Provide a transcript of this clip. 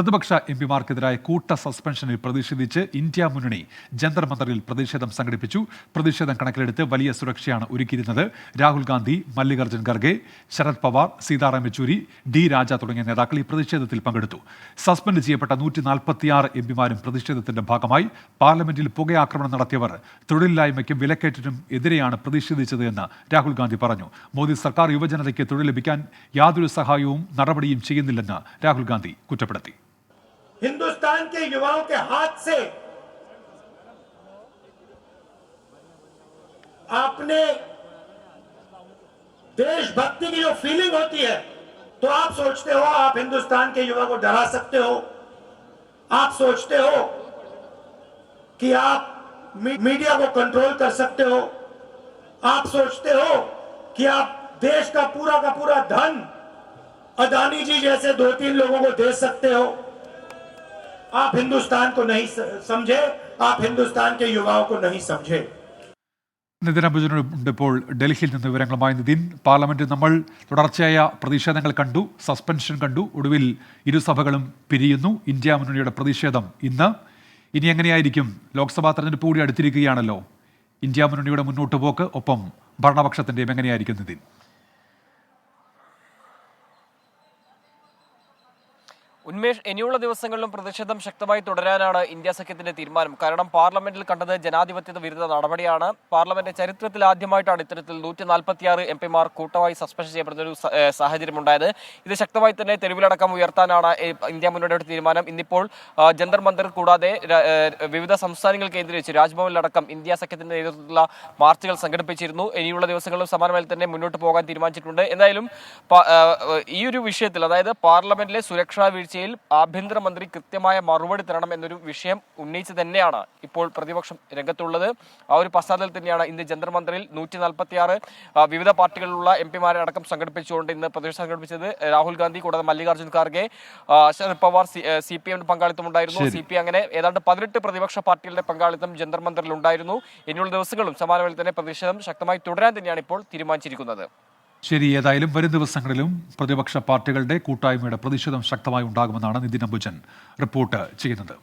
പ്രതിപക്ഷ എം പിമാർക്കെതിരായ കൂട്ട സസ്പെൻഷനിൽ പ്രതിഷേധിച്ച് ഇന്ത്യ മുന്നണി ജന്തർ മന്ദറിൽ പ്രതിഷേധം സംഘടിപ്പിച്ചു. പ്രതിഷേധം കണക്കിലെടുത്ത് വലിയ സുരക്ഷയാണ് ഒരുക്കിയിരുന്നത്. രാഹുൽ ഗാന്ധി മല്ലികാർജുൻ ഖർഗെ ശരത് പവാർ സീതാറാം യെച്ചൂരി ഡി രാജ തുടങ്ങിയ നേതാക്കൾ ഈ പ്രതിഷേധത്തിൽ പങ്കെടുത്തു. സസ്പെൻഡ് ചെയ്യപ്പെട്ട നൂറ്റി നാൽപ്പത്തിയാറ് എം പിമാരും പ്രതിഷേധത്തിന്റെ ഭാഗമായി പാർലമെന്റിൽ പുകയാക്രമണം നടത്തിയവർ തൊഴിലില്ലായ്മയ്ക്കും വിലക്കയറ്റത്തിനും എതിരെയാണ് പ്രതിഷേധിച്ചത് എന്ന് രാഹുൽ ഗാന്ധി പറഞ്ഞു. മോദി സർക്കാർ യുവജനതയ്ക്ക് തൊഴിൽ ലഭിക്കാൻ യാതൊരു സഹായവും നടപടിയും ചെയ്യുന്നില്ലെന്ന് രാഹുൽ ഗാന്ധി കുറ്റപ്പെടുത്തി. हिंदुस्तान के युवाओं के हाथ से आपने देशभक्ति की जो फीलिंग होती है तो आप सोचते हो, आप हिंदुस्तान के युवा को डरा सकते हो। आप सोचते हो कि आप मीडिया को कंट्रोल कर सकते हो। आप सोचते हो कि आप देश का पूरा का पूरा धन अदानी जी जैसे दो तीन लोगों को दे सकते हो। आप हिंदुस्तान को नहीं स- समझे आप हिंदुस्तान के युवाओं को नहीं समझे നിതിൻ അംബുജനുണ്ട് ഇപ്പോൾ ഡൽഹിയിൽ നിന്ന് വിവരങ്ങളുമായി നിതിൻ പാർലമെന്റിൽ നമ്മൾ തുടർച്ചയായ പ്രതിഷേധങ്ങൾ കണ്ടു സസ്പെൻഷൻ കണ്ടു ഒടുവിൽ ഇരുസഭകളും പിരിയുന്നു ഇന്ത്യ മുന്നണിയുടെ പ്രതിഷേധം ഇന്ന് ഇനി എങ്ങനെയായിരിക്കും ലോക്സഭാ തെരഞ്ഞെടുപ്പ് കൂടി അടുത്തിരിക്കുകയാണല്ലോ ഇന്ത്യ മുന്നണിയുടെ മുന്നോട്ട് പോക്ക് ഒപ്പം ഭരണപക്ഷത്തിന്റെയും എങ്ങനെയായിരിക്കും നിതിൻ ഉന്മേഷ് ഇനിയുള്ള ദിവസങ്ങളിലും പ്രതിഷേധം ശക്തമായി തുടരാനാണ് ഇന്ത്യ സഖ്യത്തിന്റെ തീരുമാനം. കാരണം പാർലമെന്റിൽ കണ്ടത് ജനാധിപത്യ വിരുദ്ധ നടപടിയാണ്. പാർലമെന്റ് ചരിത്രത്തിൽ ആദ്യമായിട്ടാണ് ഇത്തരത്തിൽ നൂറ്റി നാൽപ്പത്തിയാറ് എം പിമാർ കൂട്ടമായി സസ്പെൻഷൻ ചെയ്യപ്പെടുന്ന ഒരു സാഹചര്യം ഉണ്ടായത് ഇത് ശക്തമായി തന്നെ തെരുവിലടക്കം ഉയർത്താനാണ് ഇന്ത്യ മുന്നോട്ട് തീരുമാനം. ഇന്നിപ്പോൾ ജന്തർ മന്ദർ കൂടാതെ വിവിധ സംസ്ഥാനങ്ങൾ കേന്ദ്രീകരിച്ച് രാജ്ഭവനിലടക്കം ഇന്ത്യ സഖ്യത്തിന്റെ നേതൃത്വത്തിലുള്ള മാർച്ചുകൾ സംഘടിപ്പിച്ചിരുന്നു. ഇനിയുള്ള ദിവസങ്ങളിലും സമാനമായി തന്നെ മുന്നോട്ട് പോകാൻ തീരുമാനിച്ചിട്ടുണ്ട്. എന്തായാലും ഈ ഒരു വിഷയത്തിൽ അതായത് പാർലമെന്റിലെ സുരക്ഷാ വീഴ്ചയിൽ ആഭ്യന്തരമന്ത്രി കൃത്യമായ മറുപടി തരണം എന്നൊരു വിഷയം ഉന്നയിച്ച് തന്നെയാണ് ഇപ്പോൾ പ്രതിപക്ഷം രംഗത്തുള്ളത്. ആ ഒരു പശ്ചാത്തലത്തിൽ തന്നെയാണ് ഇന്ന് ജന്തർ മന്ദിറിൽ നൂറ്റി നാൽപ്പത്തി ആറ് വിവിധ പാർട്ടികളിലുള്ള എം പിമാരെ അടക്കം സംഘടിപ്പിച്ചുകൊണ്ട് ഇന്ന് പ്രതിഷേധം സംഘടിപ്പിച്ചത് രാഹുൽ ഗാന്ധി കൂടാതെ മല്ലികാർജുൻ ഖാർഗെ ശരത് പവാർ സി പി എമ്മിന്റെ പങ്കാളിത്തം ഉണ്ടായിരുന്നു. സി പി അങ്ങനെ ഏതാണ്ട് പതിനെട്ട് പ്രതിപക്ഷ പാർട്ടികളുടെ പങ്കാളിത്തം ജന്തർ മന്ദിറിൽ ഉണ്ടായിരുന്നു. ഇനിയുള്ള ദിവസങ്ങളും സമാനമായി തന്നെ പ്രതിഷേധം ശക്തമായി തുടരാൻ തന്നെയാണ് ഇപ്പോൾ തീരുമാനിച്ചിരിക്കുന്നത്. ശരി ഏതായാലും വരും ദിവസങ്ങളിലും പ്രതിപക്ഷ പാർട്ടികളുടെ കൂട്ടായ്മയുടെ പ്രതിഷേധം ശക്തമായി ഉണ്ടാകുമെന്നാണ് നിതിൻ അംബുജൻ റിപ്പോർട്ട് ചെയ്യുന്നത്.